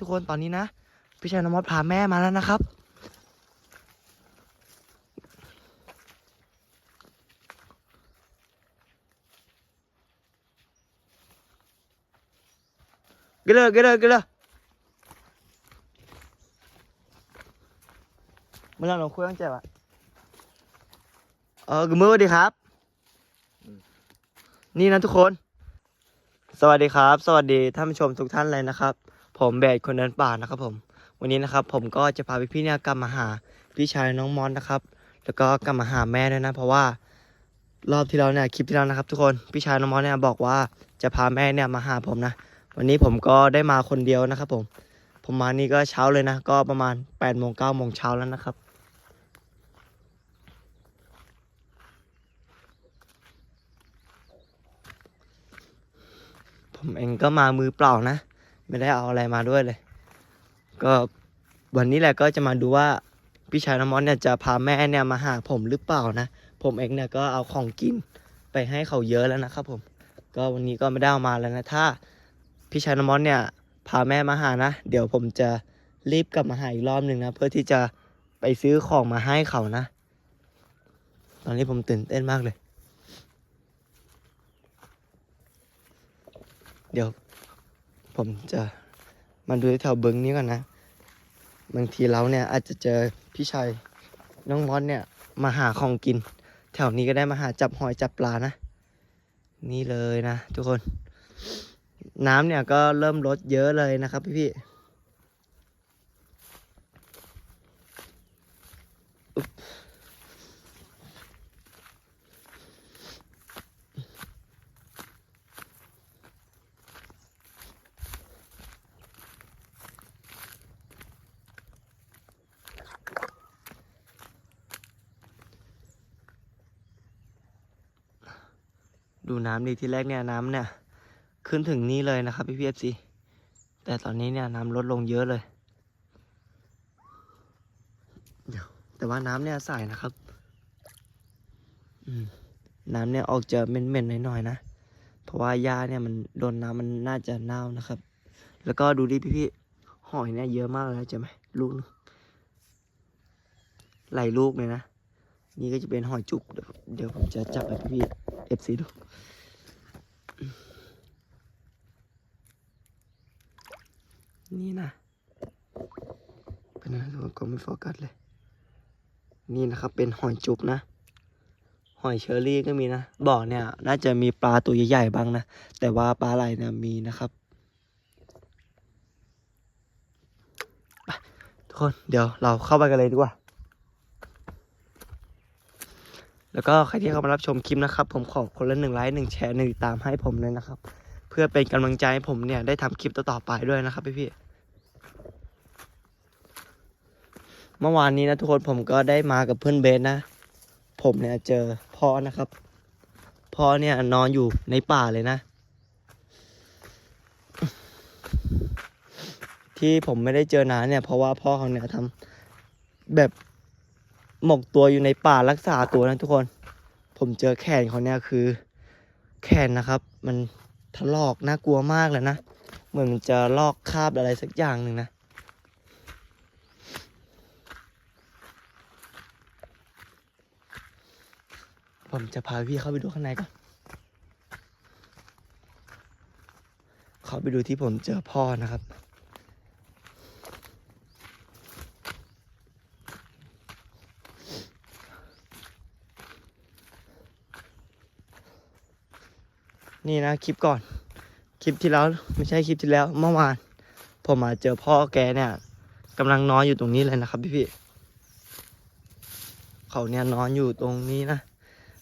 ทุกคนตอนนี้นะ พี่ชายน้องมอสพาแม่มาแล้วนะครับ Get up, get up, get up. เมื่อเราลงคุยต้องเจ็บอะ เออ good morning ดีครับ นี่นะทุกคน สวัสดีครับ สวัสดีท่านผู้ชมทุกท่านเลยนะครับ ผมเบสคนเดินป่านะครับผม วันนี้นะครับผมก็จะพาพี่ๆเนี่ยกลับมาหาพี่ชายน้องมอนนะครับ แล้วก็กลับมาหาแม่ด้วยนะ เพราะว่ารอบที่แล้วเนี่ยคลิปที่แล้วนะครับ ทุกคนพี่ชายน้องมอนเนี่ยบอกว่าจะพาแม่เนี่ยมาหาผมนะ วันนี้ผมก็ได้มาคนเดียวนะครับ ผม ผมมานี่ก็เช้าเลยนะ ก็ประมาณ8ปดโมงเก้าโมงเช้าแล้วนะครับผมเองก็มามือเปล่านะ ไม่ได้เอาอะไรมาด้วยเลย ก็วันนี้แหละก็จะมาดูว่าพี่ชายน้ำมอนเนี่ยจะพาแม่เนี่ยมาหาผมหรือเปล่านะ ผมเองเนี่ยก็เอาของกินไปให้เขาเยอะแล้วนะครับผม ก็วันนี้ก็ไม่ได้เอามาแล้วนะ ถ้าพี่ชายน้ำมอนเนี่ยพาแม่มาหานะ เดี๋ยวผมจะรีบกลับมาหาอีกรอบหนึ่งนะ เพื่อที่จะไปซื้อของมาให้เขานะ ตอนนี้ผมตื่นเต้นมากเลย เดี๋ยว ผมจะมาดูแถวบึงนี้ก่อนนะ บางทีเราเนี่ยอาจจะเจอพี่ชายน้องมอสเนี่ยมาหาของกิน แถวนี้ก็ได้มาหาจับหอยจับปลานะ นี่เลยนะทุกคน น้ำเนี่ยก็เริ่มลดเยอะเลยนะครับพี่พี่ ดูน้ำดีที่แรกเนี่ยน้ำเนี่ย ขึ้นถึงนี่เลยนะครับพี่พีเอฟซีแต่ตอนนี้เนี่ยน้ำลดลงเยอะเลยเดี๋ยวแต่ว่าน้ำเนี่ยใสนะครับน้ำเนี่ยออกจะเหม็นๆหน่อยๆนะ เพราะว่าหญ้าเนี่ยมันโดนน้ำมันน่าจะเน่านะครับ แล้วก็ดูดิพี่พี่ๆหอยเนี่ยเยอะมากเลยเจะไหมลูกหนึงหลายลูกเลยนะ นี่ก็จะเป็นหอยจุก เดี๋ยวเดี๋ยวผมจะจับให้พี่ เอฟซีดูนี่นะเป็นอะไรทุกคนก็ไม่โฟกัสเลย นี่นะครับ เป็นหอยจุกนะ หอยเชอรี่ก็มีนะบ่อเนี่ย น่าจะมีปลาตัวใหญ่ๆบ้างนะ แต่ว่าปลาไหลเนี่ยมีนะครับทุกคนเดี๋ยวเราเข้าไปกันเลยดีกว่า แล้วก็ใครที่เข้ามารับชมคลิปนะครับ ผมขอคนละหนึ่งไลค์หนึ่งแชร์หนึ่งตามให้ผมเลยนะครับ เพื่อเป็นกำลังใจให้ผมเนี่ยได้ทำคลิปต่อๆไปด้วยนะครับพี่พี่เมื่อวานนี้นะทุกคนผมก็ได้มากับเพื่อนเบสนะ ผมเนี่ยเจอพ่อนะครับพ่อเนี่ยนอนอยู่ในป่าเลยนะ ที่ผมไม่ได้เจอนานเนี่ย เพราะว่าพ่อเขาเนี่ยทำแบบ หมกตัวอยู่ในป่ารักษาตัวนะทุกคน ผมเจอแขนเขาเนี่ยคือ แขนนะครับ มันถลอกน่ากลัวมากเลยนะ เหมือนมันจะลอกคราบอะไรสักอย่างหนึ่งนะผมจะพาพี่เข้าไปดูข้างในก่อน เข้าไปดูที่ผมเจอพ่อนะครับ นี่นะคลิปก่อน คลิปที่แล้วไม่ใช่คลิปที่แล้วเมื่อวาน ผมมาเจอพ่อแกเนี่ยกำลังนอนอยู่ตรงนี้เลยนะครับพี่พี่เขาเนี่ยนอนอยู่ตรงนี้นะ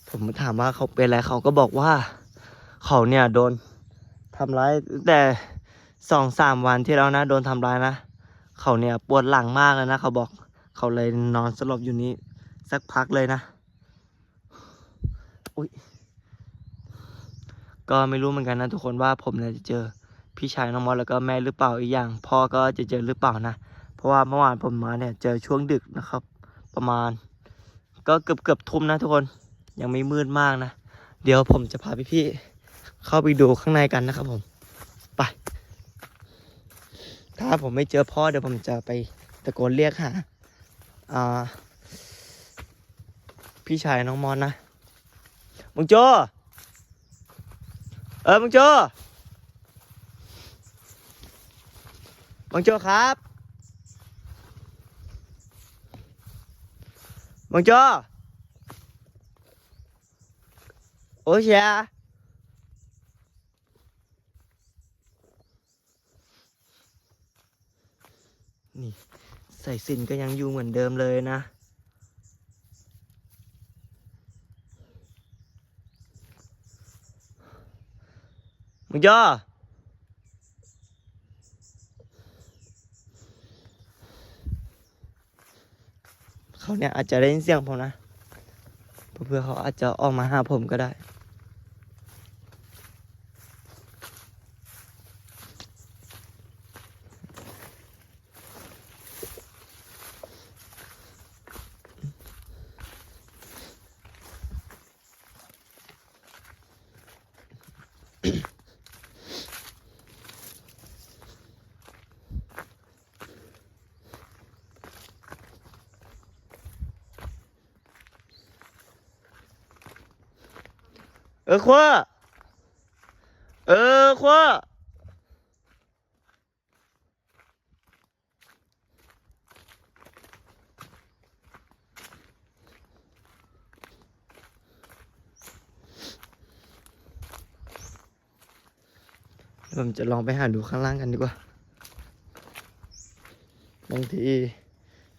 ผมถามว่าเขาเป็นอะไรเขาก็บอกว่า เขาเนี่ยโดนทำร้ายตั้งแต่สองสามวันที่แล้วนะ โดนทำร้ายนะ เขาเนี่ยปวดหลังมากเลยนะ เขาบอกเขาเลยนอนสลบอยู่นี้ สักพักเลยนะ อุ้ย ก็ไม่รู้เหมือนกันนะทุกคนว่าผมเนี่ยจะเจอพี่ชายน้องมอสแล้วก็แม่หรือเปล่าอีกอย่าง พ่อก็จะเจอหรือเปล่านะ เพราะว่าเมื่อวานผมมาเนี่ยเจอช่วงดึกนะครับ ประมาณ ก็เกือบเกือบทุ่มนะทุกคนยังไม่มืดมากนะ เดี๋ยวผมจะพาพี่ๆเข้าไปดูข้างในกันนะครับผมไปถ้าผมไม่เจอพ่อเดี๋ยวผมจะไปตะโกนเรียกหาอ่าพี่ชายน้องมอนนะมึงโจ เออมึงโจมึงโจครับมึงโจโอ้เชียนี่ใส่สินก็ยังอยู่เหมือนเดิมเลยนะ มึงย่อเขาเนี่ยอาจจะได้ยินเสียงผมนะ เพื่อเขาอาจจะออกมาหาผมก็ได้ ขั้วเออขั้วเดี๋ยวผมจะลองไปหาดูข้างล่างกันดีกว่า บางที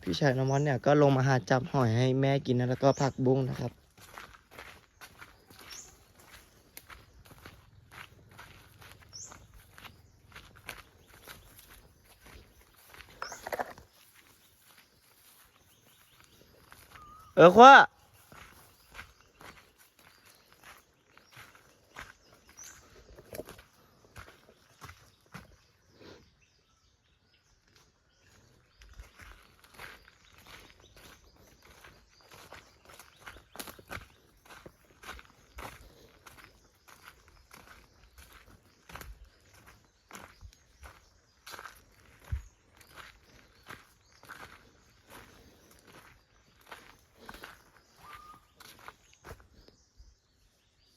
พี่ชายน้องมอนเนี่ยก็ลงมาหาจับหอยให้แม่กินนะแล้วก็ผักบุ้งนะครับ เออขั้ว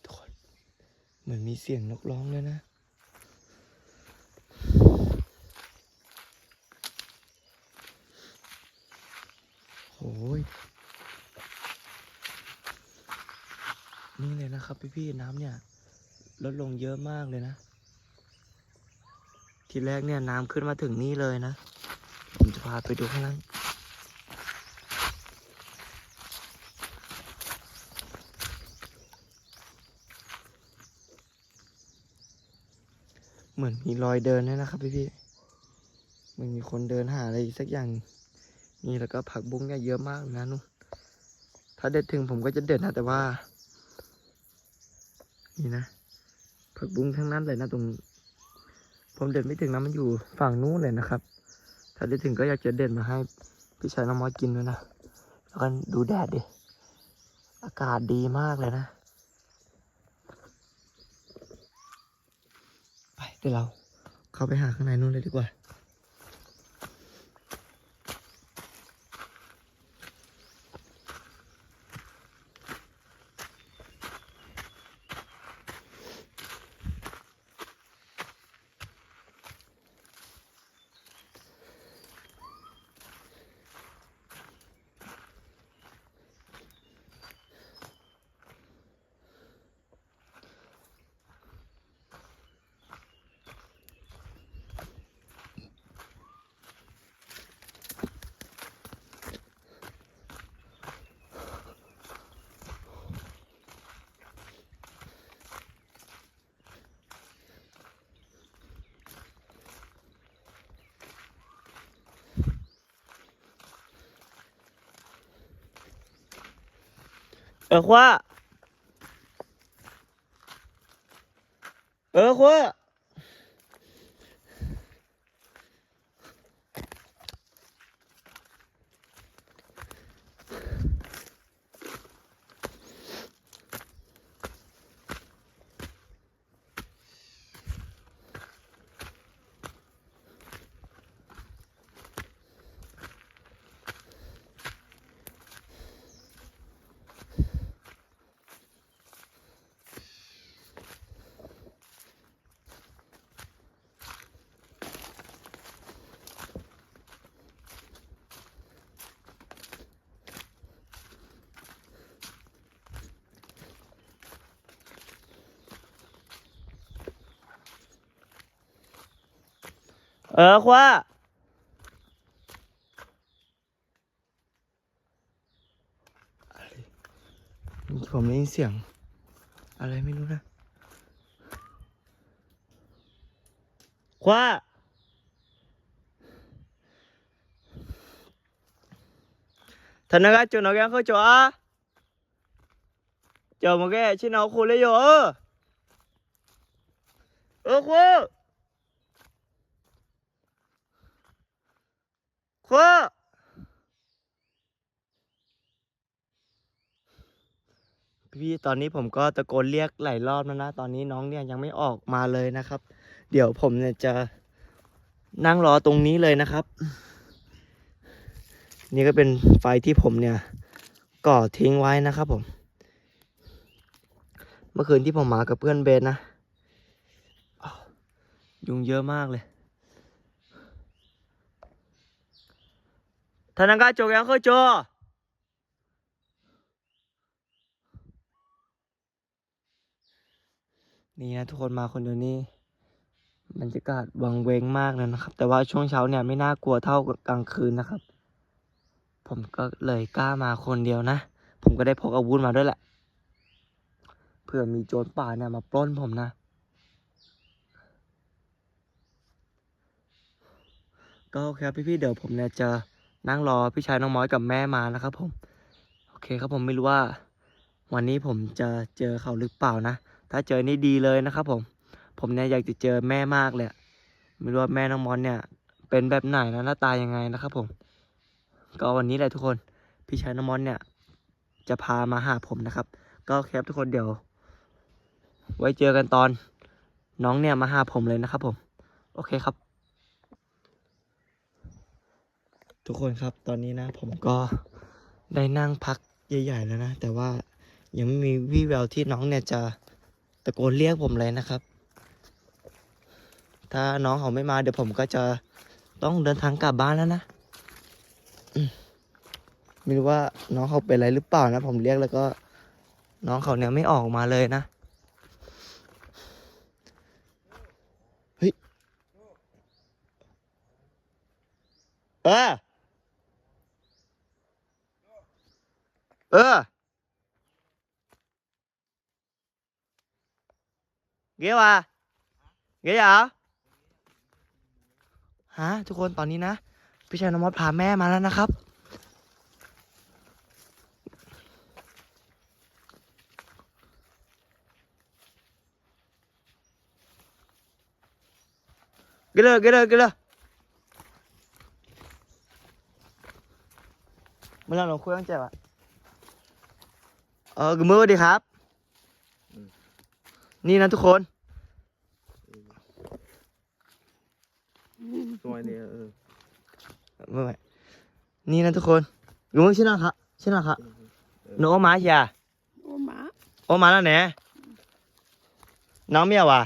ทุกคนเหมือนมีเสียงนกร้องเลยนะ โอ้ ยนี่เลยนะครับพี่ๆน้ำเนี่ย ลดลงเยอะมากเลยนะ ทีแรกเนี่ยน้ำขึ้นมาถึงนี่เลยนะ ผมจะพาไปดูข้างล่างเหมือนมีรอยเดินด้วยนะครับพี่พี่เหมันมีคนเดินหาอะไรสักอย่าง นี่แล้วก็ผักบุ้งเนี่ยเยอะมากนะนุ่นถ้าเด็ดถึงผมก็จะเด็ดนะแต่ว่า นี่นะผักบุ้งทั้งนั้นเลยนะตรง ผมเด็ดไม่ถึงนะมันอยู่ฝั่งนู้นเลยนะครับ ถ้าเด็ดถึงก็อยากจะเด็ดมาให้พี่ชายน้องมอสกินด้วยนะแล้วก็ดูแดดดิอากาศดีมากเลยนะ ไปเดี๋ยวเราเข้าไปหาข้างในนู้นเลยดีกว่า เออค เออคว้าเออคว้าอะไรผมได้ยินเสียง อะไรไม่รู้นะคว้าธนาคารจุดนอกแกเข้าจ่อจ่อมาแกชิ้นเอาคุณเลยโยเออเออคุณ คว้า พี่ตอนนี้ผมก็ตะโกนเรียกหลายรอบแล้วนะ ตอนนี้น้องเนี่ยยังไม่ออกมาเลยนะครับ เดี๋ยวผมเนี่ยจะนั่งรอตรงนี้เลยนะครับ นี่ก็เป็นไฟที่ผมเนี่ยก่อทิ้งไว้นะครับผม เมื่อคืนที่ผมมากับเพื่อนเบนนะยุงเยอะมากเลยธนาคารจกยังเคยเจอ นี่นะทุกคนมาคนเดียวนี่บรรยากาศวังเวงมากเลยนะครับ แต่ว่าช่วงเช้าเนี่ยไม่น่ากลัวเท่ากลางคืนนะครับ ผมก็เลยกล้ามาคนเดียวนะ ผมก็ได้พกอาวุธมาด้วยแหละเผื่อมีโจรป่าเนี่ยมาปล้นผมนะ ก็โอเคครับพี่ๆเดี๋ยวผมเนี่ยจะนั่งรอพี่ชายน้องม้อยกับแม่มานะครับ ผม โอเคครับผมไม่รู้ว่า วันนี้ผมจะเจอเขาหรือเปล่านะ ถ้าเจอนี่ดีเลยนะครับผม ผมเนี่ยอยากจะเจอแม่มากเลย ไม่รู้ว่าแม่น้องมอนเนี่ย เป็นแบบไหนนะหน้าตายังไงนะครับผม ก็วันนี้แหละทุกคน พี่ชายน้องมอนเนี่ย จะพามาหาผมนะครับ ก็โอเคครับทุกคนเดี๋ยว ไว้เจอกันตอนน้องเนี่ยมาหาผมเลยนะครับผม โอเคครับ ทุกคนครับตอนนี้นะ ผมก็ได้นั่งพักใหญ่ ๆ แล้วนะ แต่ว่ายังไม่มีวี่แววที่น้องเนี่ยจะะโกนเรียกผมเลยนะครับ ถ้าน้องเขาไม่มาเดี๋ยวผมก็จะต้องเดินทางกลับบ้านแล้วนะไม่รู้ว่าน้องเขาเป็นอะไรหรือเปล่านะ ผมเรียกแล้วก็ น้องเขาเนี่ยไม่ออกมาเลยนะเฮ้ยเออเออ เกี้ยวะเกี้ยเหรอฮะทุกคนตอนนี้นะ พี่ชายน้องมดพาแม่มาแล้วนะครับเกลือเกลือเกลือเมื่ บนี่นะทุกคนตัวเนี่ยเออไม่ไม่นี่นะทุกคนกูมึงชื่อน้องครับชื่อน้องครับหนูโอมาใช่โอ้หมาโอมาแล้วเนี่ยน้องเมียวะ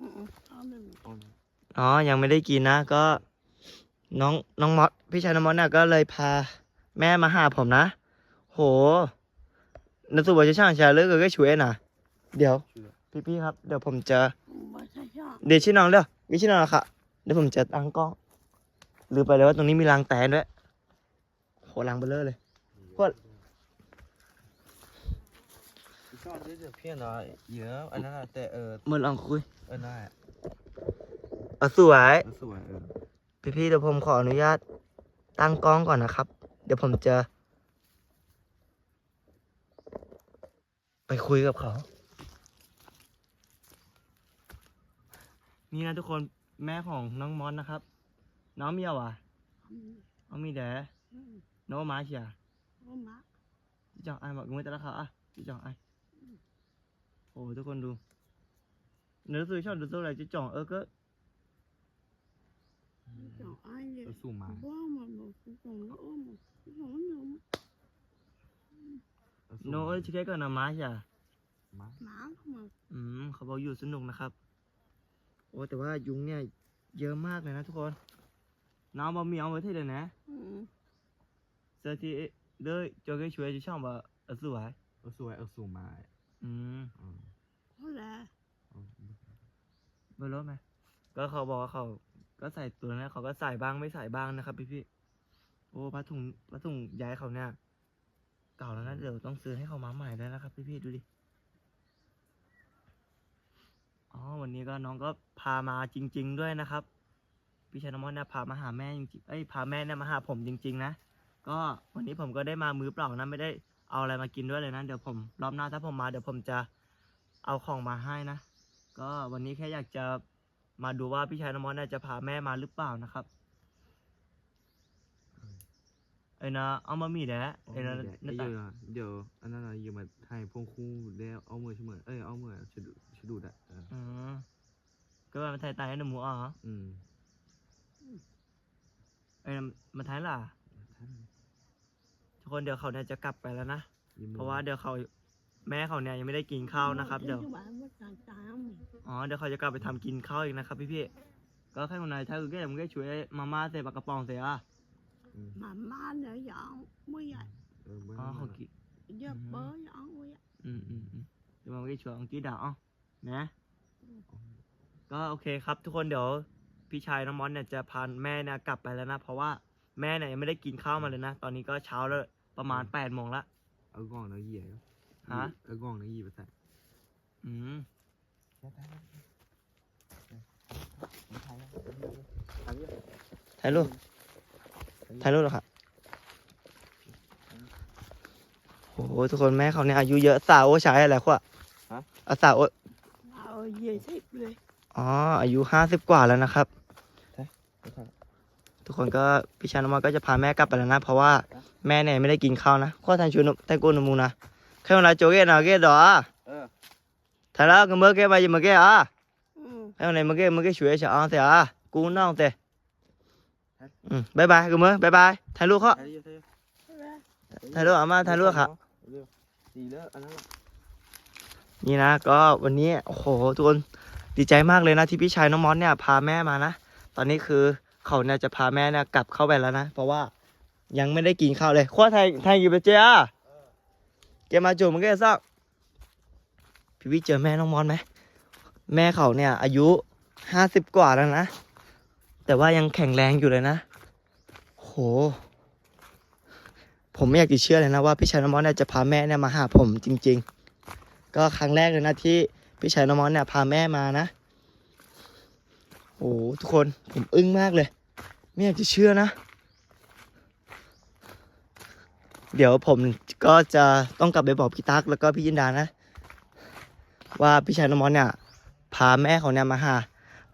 อืมเอาหนึ่งอ๋อ ยังไม่ได้กินนะ ก็ น้องน้องมอสพี่ชายน้องมอสน่ะก็เลยพา แม่มาหาผมนะ โหนักสู้บอลจะช่างชาเลิกก็ช่วยนะเดี๋ยว พี่ๆครับ เดี๋ยวผมจะไม่ใช่ชอบเดี๋ยวชื่อน้องเด้อวิชื่อน้องเหรอค่ะ เดี๋ยวผมจะตั้งกล้องลืมไปเลยว่าตรงนี้มีรางแตนด้วยโหรางเบลเลอร์เลยชอบที่จะเพี้ยนน้อยเยอะอันนั้นอะแต่เออเมื่อลองคุยเออน่าเอาสวยสวยเออพี่ๆเดี๋ยวผมขออนุญาตตั้งกล้องก่อนนะครับ เดี๋ยวผมจะ ไปคุยกับเขา นี่นะทุกคนแม่ของน้องมอนนะครับ น้องเมียวอะอืมน้องมีแดอืมน้องมาเชียโอ้หมาพี่จ่องไอ้บอกกูไม่แต่ละเขาอะพี่จ่องไอ้โอ้ทุกคนดูเนื้อซื้อชอบดูตัวอะไรจะจ่องเออก็จ่อไอ้เนี่ยเออสู้มาบ้ามันบอกจ่อแล้วโอ้มันจ่อมันหนูโน้ตชิคกี้พายกับน้ำมาเชียมาหมาเข้ามาอืมเขาบอกอยู่สนุกนะครับ โอ้แต่ว่ายุงเนี่ยเยอะมากเลยนะทุกคนน้องบอมีเอาไว้ที่เดียวนะอืมเจอที่เด้อเจอกันช่วยจะช่องว่าเออสวยเออสวยเออสู้มาอืมอืมเพราะแหละอืมไม่รู้ไหมก็เขาบอกว่าเขาก็ใส่ตัวนั้นเขาก็ใส่บ้างไม่ใส่บ้างนะครับพี่พี่ๆโอ้ผ้าถุงผ้าถุงย้ายเขาเนี่ยเก่าแล้วนะเดี๋ยวต้องซื้อให้เขามาใหม่แล้วนะครับพี่พี่ๆดูดิ อ๋อวันนี้ก็น้องก็พามาจริง ๆ ด้วยนะครับ พี่ชายน้องมอนเนี่ยพามาหาแม่จริงๆเอ้ยพาแม่เนี่ยมาหาผมจริง ๆ นะ ก็วันนี้ผมก็ได้มามือเปล่านะไม่ได้เอาอะไรมากินด้วยเลยนะเดี๋ยวผมรอบหน้าถ้าผมมาเดี๋ยวผมจะเอาของมาให้นะ ก็วันนี้แค่อยากจะมาดูว่าพี่ชายนมอนเนี่ยจะพาแม่มาหรือเปล่านะครับ เอ้ยนะเอามามีแดะเอ้ยนะเดี๋นั่นยวแต่เดี๋ยวอันนั้นเราอยู่มาไทยพงคู่ได้เอามือช่วยเอ้ยเอามือชดูชดูดอะเอออืมก็มาถ่ายตายให้หนูหมูอ๋ออืมเอ้ยนะมาถ่ายล่ะทุกคนเดี๋ยวเขาเนี่ยจะกลับไปแล้วนะเพราะว่าเดี๋ยวเขาแม่เขาเนี่ยยังไม่ได้กินข้าวนะครับเดี๋ยว bạn mất càng tám อ๋อเดี๋ยวเขาจะกลับไปทำกินข้าวอีกนะครับพี่พี่ๆก็แค่คนไหนถ้าคือแกมึงก็ช่วยมาม่าใส่ปลากระป๋องเสียอะ mà má nữa dọn mới vậy เออเบิ้งอ๋อเขากิน giờ Ừ. bớ dọn mới vậy อืมอืมอืมเดี๋ยวมันก็ช่วยอังกี้ด่าอ๋อนะ ก็โอเคครับ ทุกคนเดี๋ยวพี่ชายน้องมอนเนี่ยจะพาแม่เนี่ยกลับไปแล้วนะ เพราะว่าแม่เนี่ยยังไม่ได้กินข้าวมาเลยนะ ตอนนี้ก็เช้าแล้วประมาณแปดโมงละเอากล่องน้ำเหยี่ยฮะเอากล่องน้ำเหยี่ไปใส่อืม ถ่ายรูป ถ่ายรูปเหรอครับโอ้โหทุกคนแม่เขาเนี่ยอายุเยอะสาวโอใช้อะไรขวะอาสาวโอ ờ về xếp đi อ๋ออายุห้าสิบกว่าแล้วนะครับ ทุกคนก็พี่ชายนองมอนก็จะพาแม่กลับไปแล้วนะ เพราะว่าแม่เนี่ยไม่ได้กินข้าวนะข้อทานชูนไตโกนมูนะแค่เวลาโจเกะนะเกะดอเออถ่ายแล้วก็เมื่อเกะไปยังเมื่อเกะอะ ừ แค่วันไหนเมื่อเกะเมื่อเกะช่วยเฉยอะเสียอะกูน้องเตะ อืมบายบายก็เมื่อบายบายถ่ายรูปเขาถ่ายดิถ่ายดิถ่ายรูปอะมาถ่ายรูปค่ะเร็วดีแล้วอันนั้นอะนี่นะก็วันนี้โอ้โหทุกคนดีใจมากเลยนะที่พี่ชายน้องมอสเนี่ยพาแม่มานะตอนนี้คือเขาเนี่ยจะพาแม่เนี่ยกลับเข้าไปแล้วนะเพราะว่ายังไม่ได้กินข้าวเลยขั้วไทยไทยอยู่ไปเจ้าแกมาจูบมันก็ซักพี่วิเจอแม่น้องมอสไหมแม่เขาเนี่ยอายุห้าสิบกว่าแล้วนะ แต่ว่ายังแข็งแรงอยู่เลยนะ โห ผมไม่อยากจะเชื่อเลยนะว่าพี่ชายน้องมอสเนี่ยจะพาแม่เนี่ยมาหาผมจริง ๆ ก็ครั้งแรกเลยนะที่พี่ชายน้องมอสเนี่ยพาแม่มานะ โอ้โหทุกคนผมอึ้งมากเลย ไม่อยากจะเชื่อนะ เดี๋ยวผมก็จะต้องกลับไปบอกพี่ตั๊กแล้วก็พี่ยินดานะ ว่าพี่ชายน้องมอสเนี่ยพาแม่เขาเนี่ยมาหา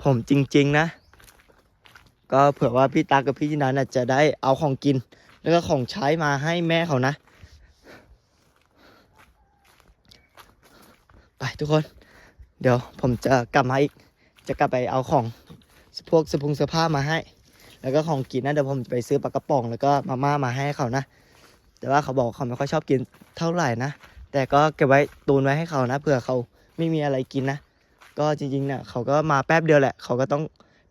ผมจริง ๆ นะ ก็เผื่อว่าพี่ตั๊กกับพี่ยินดาเนี่ยจะได้เอาของกิน แล้วก็ของใช้มาให้แม่เขานะ ไปทุกคน เดี๋ยวผมจะกลับมาอีก จะกลับไปเอาของพวกเสอพุงเสื้อผ้ามาให้ แล้วก็ของกินนะเดี๋ยวผมจะไปซื้อปลากระป๋องแล้วก็มาม่ามาให้เขานะ แต่ว่าเขาบอกเขาไม่ค่อยชอบกินเท่าไหร่นะ แต่ก็เก็บไว้ตูนไว้ให้เขานะเผื่อเขาไม่มีอะไรกินนะ ก็จริงๆเนี่ยเขาก็มาแป๊บเดียวแหละ เขาก็ต้อง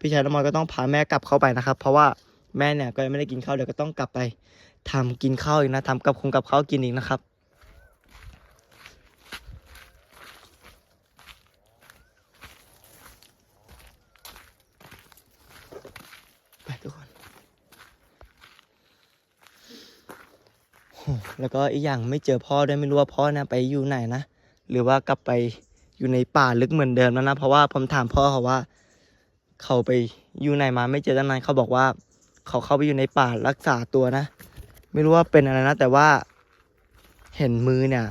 พี่ชายน้ำมอยก็ต้องพาแม่กลับเข้าไปนะครับ เพราะว่าแม่เนี่ยก็ยังไม่ได้กินข้าวเดี๋ยวก็ต้องกลับไปทำกินข้าวอีกนะทำกับคงกับข้าวกินอีกนะครับไปทุกคนแล้วก็อีกอย่างไม่เจอพ่อด้วยไม่รู้ว่าพ่อนะไปอยู่ไหนนะหรือว่ากลับไปอยู่ในป่าลึกเหมือนเดิมแล้วนะ เพราะว่าผมถามพ่อเขาว่า เขาไปอยู่ไหนมาไม่เจอตั้งนานเขาบอกว่า เขาเข้าไปอยู่ในป่ารักษาตัวนะ ไม่รู้ว่าเป็นอะไรนะ แต่ว่าเห็นมือเนี่ย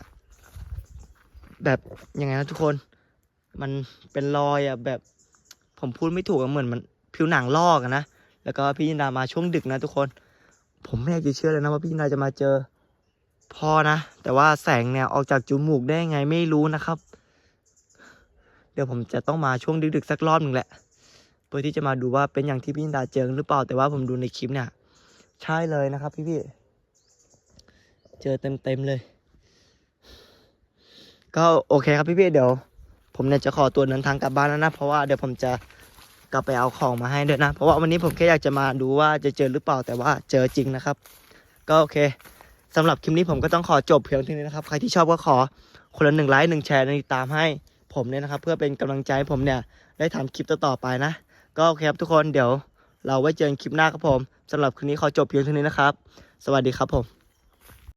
แบบยังไงนะทุกคน มันเป็นรอยอะแบบผมพูดไม่ถูกอะเหมือนมันผิวหนังลอกอะนะ แล้วก็พี่ยินดามาช่วงดึกนะทุกคน ผมไม่อยากจะเชื่อเลยนะว่าพี่ยินดาจะมาเจอพ่อนะ แต่ว่าแสงเนี่ยออกจากจมูกได้ยังไงไม่รู้นะครับ เดี๋ยวผมจะต้องมาช่วงดึกๆสักรอบหนึ่งแหละ พื่อที่จะมาดูว่าเป็นอย่างที่พี่ยินดาเจอหรือเปล่าแต่ว่าผมดูในคลิปเนี่ย ใช่เลยนะครับพี่ๆเจอเต็มๆเลย ก็โอเคครับพี่ๆเดี๋ยว ผมเนี่ยจะขอตัวเดินทางกลับบ้านแล้วนะ เพราะว่าเดี๋ยวผมจะกลับไปเอาของมาให้ด้วยนะ เพราะว่าวันนี้ผมแค่อยากจะมาดูว่าจะเจอหรือเปล่าแต่ว่าเจอจริงนะครับ ก็โอเคสำหรับคลิปนี้ผมก็ต้องขอจบเพียงเท่านี้นะครับใครที่ชอบก็ขอคนละหนึ่งไลค์หนึ่งแชร์ติดตามให้ผมเนี่ยนะครับ เพื่อเป็นกำลังใจให้ผมเนี่ยได้ทำคลิปต่อๆไปนะ ก็โอเคครับทุกคนเดี๋ยวเราไว้เจอกันคลิปหน้าครับผมสำหรับคืนนี้ขอจบเพียงเท่านี้นะครับ สวัสดีครับผม